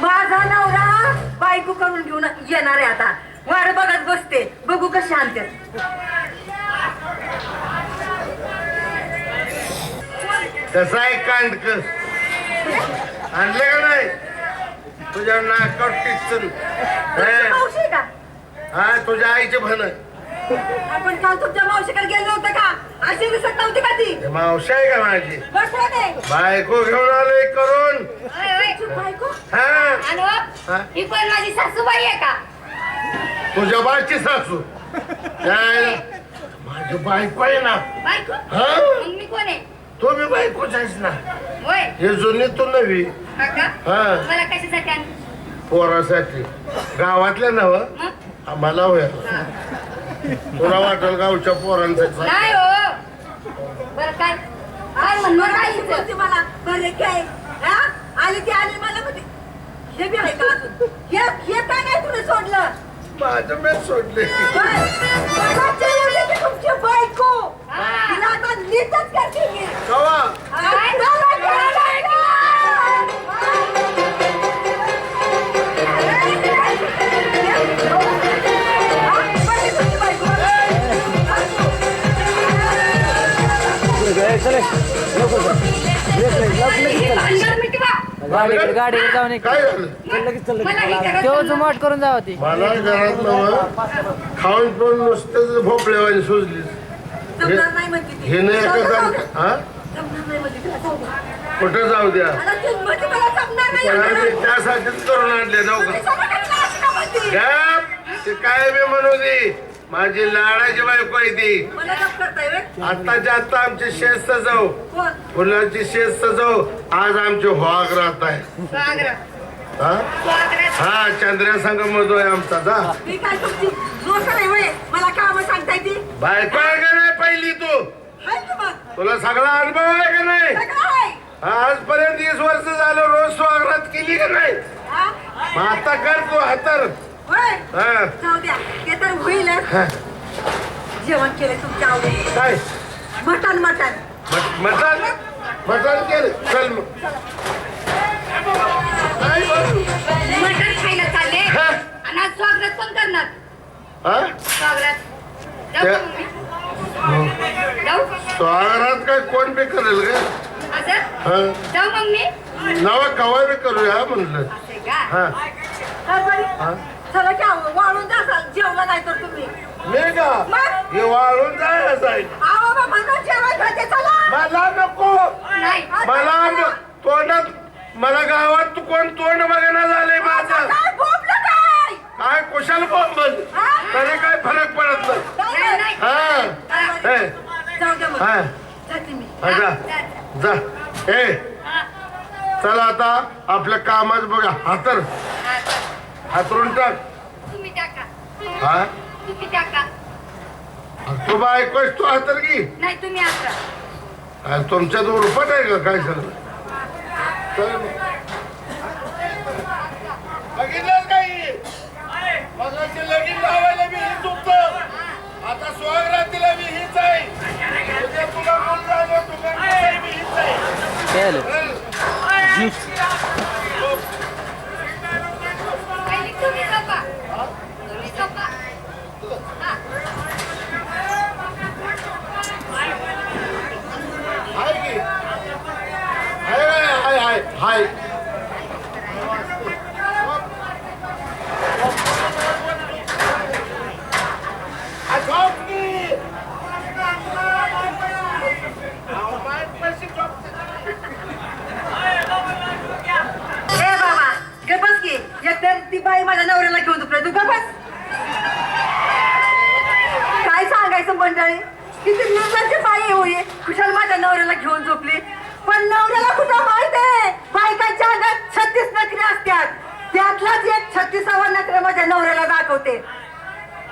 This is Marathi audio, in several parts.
माझा नवरा बायको करून घेऊन येणार आहे आता. वाट बघत बसते. बघू कशी आणते कसं आहे कांडक आणले का नाही? तुझ्या नाकावर टिचून हा? तुझ्या आईचे भन. आपण काल तुमच्या मावशीकडे गेलो होतं का? अशी दिसत नव्हती का ती? मावशी आहे का माझी? बस होते बायको घेऊन आलोय करून. बायको. हा? आणि हो, हा? ही पण माझी सासूबाई आहे का? तुझ्या बाची सासू. काय? माझी बायको आहे ना. बायको? हा? मग मी कोण आहे? तू मी बायकोच आहेस ना. होय. हे जुनी तू नवी. हा का? हा. मला कशासाठी पोरासाठी. गावातल्या नव मग? आम्हाला होय. तुला वाटेल गावच्या पोरांचं नाही हो. बरं काय? काय म्हणणार काय ती इथं? बोलते मला. बरे काय हा? आली ती आली मला म्हणते हे बी आहे का अजून? हे हे काय नाही तुला सोडलं? माझं मी सोडले बस. तुमची गाडीकडे गाडीकडे जाऊन एक काय झालं ही तेव्हा जुमाट करून जावं ती मला घरात नव खाऊन पण नुसतं भोपळेवाणी सुजली जमणार नाही म्हणते ती. हे नाही. हा जमणार नाही म्हणते तिला, जाऊ दे. कुठं जाऊ द्या आता ती म्हणते मला जमणार नाही पण आम्ही म्हणते. त्यासाठीच करून आणले जाऊ का सगळं काही असं का म्हणते? गप! ते काय बी म्हणू दे माझी लाडाची बायको आहे ती मला करताय व्हय? आत्ताच्या आत्ता आमची शेत सजव कोण? फुलाची शेत सजव आज आमची हॉग राहत आहे स्वागरं. हा स्वागरं. हा चंद्र्या संघ मधो आहे आमचा जा मी काय तुमची जोकर आहे व्हय? मला काम सांगताय ती बायको आहे का नाही पहिली तू हाय की मग तुला सगळा अनुभव आहे का नाही सगळं आहे आजपर्यंत वीस वर्ष झालं रोज स्वागत केली का नाही हा? मग आता कर तू हातर होय हा. जाऊ द्या. ते तर होईलच हा. जेवण केले तुमच्या आवडीने. काय? मटण मटण. मट- मटण? मटण केलं. चल मग. काय बोलू? मटण खायला चालले. हा? आणि आज स्वागत कोण करणार? हा? स्वागत. जाऊ का मग मी? जाऊ? स्वागत काय? कोण बी करेल का? असं? हा. जाऊ मग मी नवा कवा बी करूया म्हणलं. असे का? हा. काय? हा? चला की आव- वाळून जासाल जेवला नाही तर तुम्ही मी का मग? हे वाळून जायचं आहे आवा बाबा ना जेवायला घालते, चला. मला नको. नाही मला न- तोंडात मला गावात तू कोण तोंड बघायला झालंय माझं? काय बोंबलं काय काय कुशाल बोंबल हा? तरी काय फरक पडत नाही. हा. हे, जाऊ दे मग. हा. जाते मी हा, जा. जा ए. हा. चला आता आपल्या कामात बघा. हातर हा. हातरून टाक. हा? तू बायकोस तू हातर की? नाही तुम्ही आज तुमच्यात उरपट आहे का काय सगळं. बघितलं काही. आता स्वागरातीला एकतर ती बाई माझ्या नवऱ्याला घेऊन दुखलं तू गप बस. काय सांगायचं मंडळी? किती निर्लज्ज बाई होई कुशाल माझ्या नवऱ्याला घेऊन झोपली. पण नवऱ्याला कुठं माहीत आहे बायकांच्या अंगात छत्तीस नखरे असतात त्यातलाच एक छत्तीसावा नखरे माझ्या नवऱ्याला दाखवते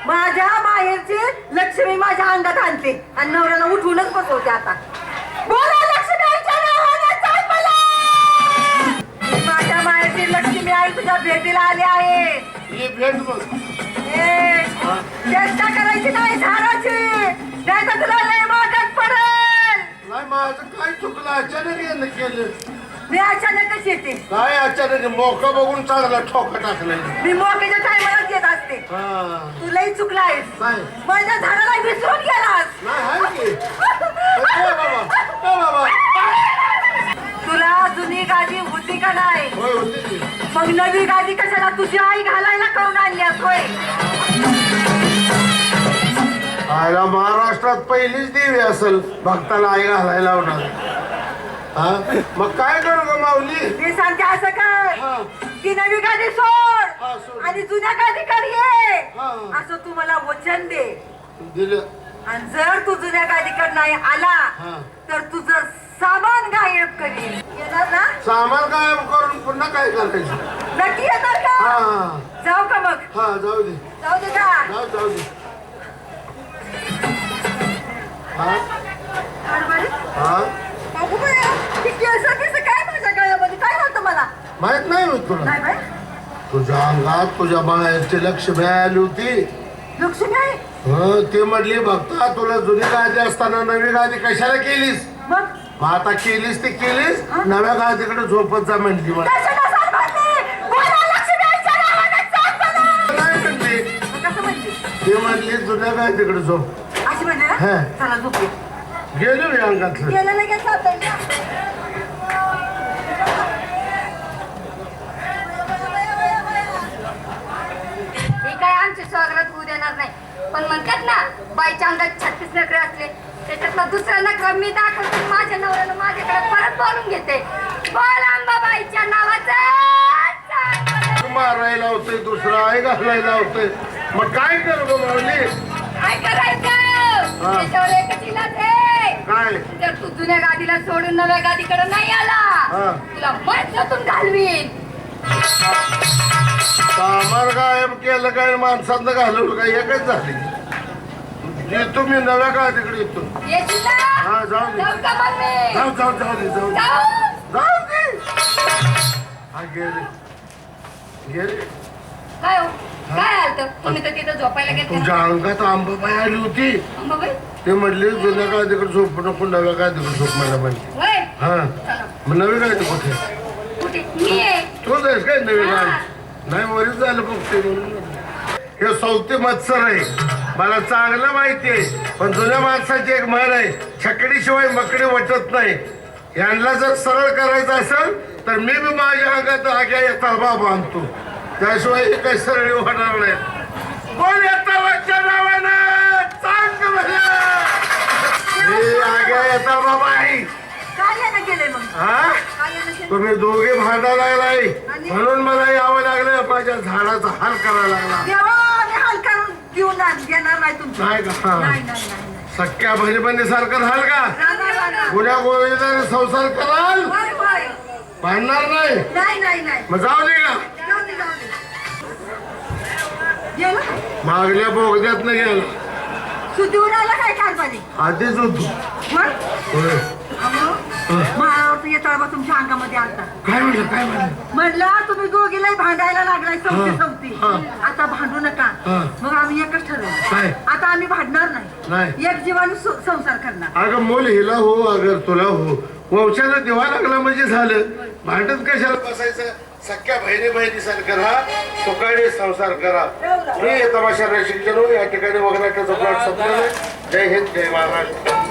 माझ्या माहेरची लक्ष्मी माझ्या अंगात आणते. आणि नवऱ्याला उठवूनच बसवते आता. बोला! माझ्या माहेरची लक्ष्मी आई तुझ्या भेटीला आली आहे. ही चेष्टा करायची नाही झाडाची. नाही तर तुला लय मागत पडेल. नाही माझं काय चुकलं? अचानक केलं. मी अचानकच येते. काय अचानक? मोका बघून चांगला ठोका टाकलाय. मी मोक्याच्या टायमालाच येत असते. हा. तुलाही चुकलायस. काय? माझ्या झाडाला विसरून गेलास. नाही आहे की. ए बाबा. ए बाबा. तुला जुनी गादी होती का नाही? होय होती की. मग नवी गादी कशाला तुझी आई घालायला करून आणल्यास होय? आयला महाराष्ट्रात पहिलीच देवी असेल. भक्ताला आई घालायला लावणार. हा? मग काय करू ग माऊली? मी सांगते असं कर. हा. ती नवी गादी हा, सोड. सोड. आणि जुन्या गादीकडे ये हा. असं तू मला वचन दे. दिलं. आणि जर तू जुन्या गादीकडे नाही आला हा. तर तुझं सामान गायब करीन. येणार ना? सामान गायब करून पुन्हा काय करायचं? नक्की येणार का? हा. जाऊ का मग? हा जाऊ दे. जाऊ दे का? जाऊ जाऊ दे. होत तुला बाय तुझ्या अंगात तुझ्या बाहेरची लक्ष्मी आली होती. लक्ष्मी आहे हं, ते म्हटली बघता तुला जुनी गादी असताना नवी गादी कशाला केलीस? मग? मग आता केलीस ते केलीस नव्या गादीकडे झोपत जा म्हणली मला. कशाला? बोला नावाने. नाही म्हणली? कसं म्हणली? ते म्हटली जुन्या गादीकडे झोप. अशी म्हणली ना हा. चला झोपू गेलो मी अंगातलं. गेलं लगेच काय आमचे स्वागत होऊ देणार नाही. पण म्हणतात ना बाईच्या अंगात छत्तीस नखरे असले त्याच्यातला दुसरा नखरा मी दाखवते माझ्या नवऱ्याला माझ्याकडे परत बोलून घेते. बोल अंबाबाईच्या नावाचं. मारायला होतंय दुसरा आई घालायला होतंय मग काय करू माऊली? काय करायचं. त्याच्यावर एकच इलाज आहे. काय? जर तू जुन्या गादीला सोडून नव्या गादीकडे नाही. आला. तुला मजतून घालवीन. सामान गायब केलं काय माणसांना घालवलं काय एकच झाली? जे तुम्ही नव्या गादीकडे येतो. येशील हा, जाऊ दे. जाऊ मी? जाऊ जाऊ दे जाऊ दे. जाऊ! दे. हा गेले गेले काय हो? काय आलत? तुम्ही तर तिथं झोपायला गेले तुझ्या अंगात आंबाबाई आली होती. अंबाबाई ते म्हटले जुन्या गादीकडे झोप नको नव्या गादीकडे झोप मला म्हणते हा. मग नवी गादी कुठे? कुठे? मी आहे. तोच आहेस काय नवीन नाही वरीच झालं बघते. म्हणून हे सौते मत्सर आहे. मला चांगलं माहिती आहे पण जुन्या माणसाची एक म्हण आहे छकडीशिवाय मकडी वटत नाही. यांना जर सरळ करायचं असेल तर मी बी माझ्या अंगात आग्या येता बांधतो त्याशिवाय हे काही सरळी होणार नाही. तुम्ही दोघे भांडा लागलाय. म्हणून मला यावं लागलं माझ्या झाडाचा हाल करायला लागला. नाही का. सख्या बहिणीबंदी सारखं झाल का. गुन्ह्या गोविंदाने संसार कराल. भांडणार नाही? नाही नाही नाही. मग जाऊ दे का. गेलं? मागल्या बोगद्यात न सुधीवर आला काय कारभारी? आधीच होतो. मग? होय. येताळबा तुमच्या अंगामध्ये आलता. काय म्हणलं काय म्हणलं? म्हणलं तुम्ही दोघीलाही भांडायला लागलाय सवती हा, हा. आता भांडू नका. हा. मग आम्ही एकच ठरवलं? आता आम्ही भांडणार नाही. नाही. एक जीवाने सु- संसार करणार. अगं मोल हिला हो अगर तुला हो. वंशाला देवा लागला म्हणजे झालं. भांडत कशाला बसायचं? सख्या बहिणी बहिणी करा सुखाने संसार करा. मी तमाशा शिक्षण या ठिकाणी वगैरे प्लॉट संपलेला जय हिंद जय महाराष्ट्र.